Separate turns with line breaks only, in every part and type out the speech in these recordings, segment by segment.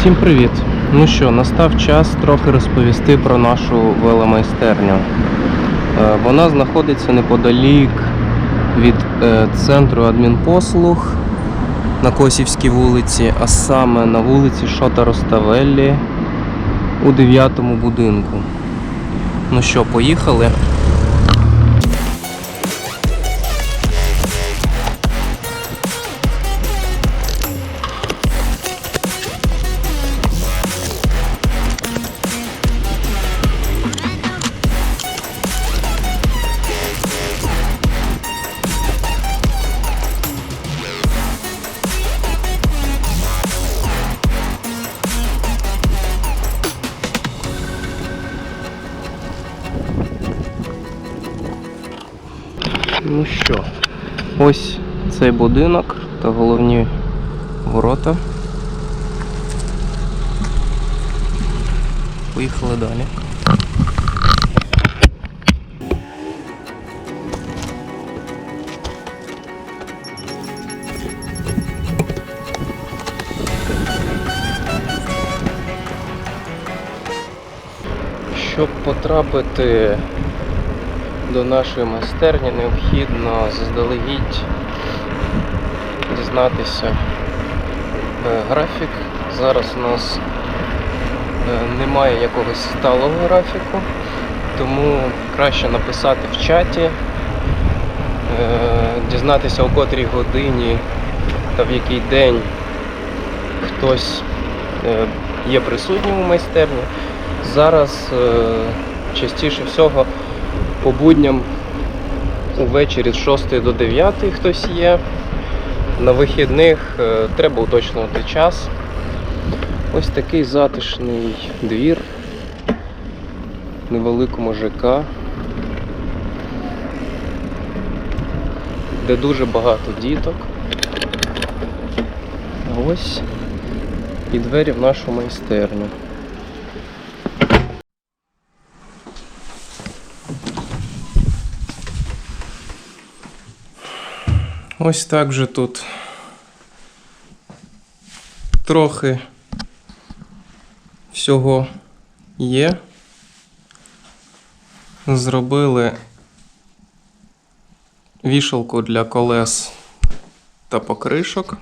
Всім привіт! Ну що, настав час трохи розповісти про нашу веломайстерню. Е, Вона знаходиться неподалік від е, центру адмінпослуг на Косівській вулиці, а саме на вулиці Шота Роставеллі у 9 будинку. Ну що, поїхали? Ну що, ось цей будинок та головні ворота. Поїхали далі. Щоб потрапити до нашої майстерні необхідно заздалегідь дізнатися е, графік. Зараз у нас е, немає якогось сталого графіку, тому краще написати в чаті, е, дізнатися у котрій годині та в який день хтось є присутнім у майстерні. Зараз частіше всього по будням увечері з 6 до 9 хтось є. На вихідних е, треба уточнювати час. Ось такий затишний двір невеликому ЖК, де дуже багато діток. А ось і двері в нашу майстерню. Ось так же тут трохи всього є. Зробили вішалку для колес та покришок.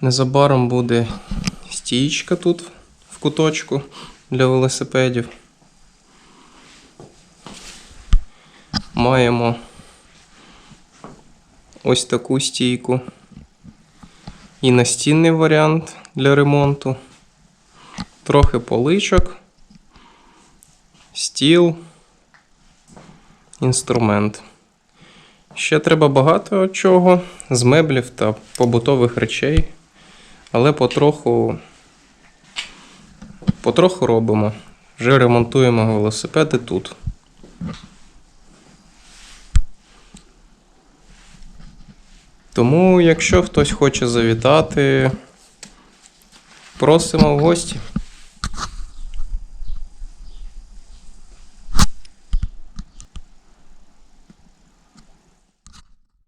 Незабаром буде стієчка тут в куточку для велосипедів. Маємо ось таку стійку. І настінний варіант для ремонту. Трохи поличок, стіл, інструмент. Ще треба багато чого з меблів та побутових речей, але потроху, потроху робимо. Вже ремонтуємо велосипеди тут. Тому, якщо хтось хоче завітати, просимо в гості.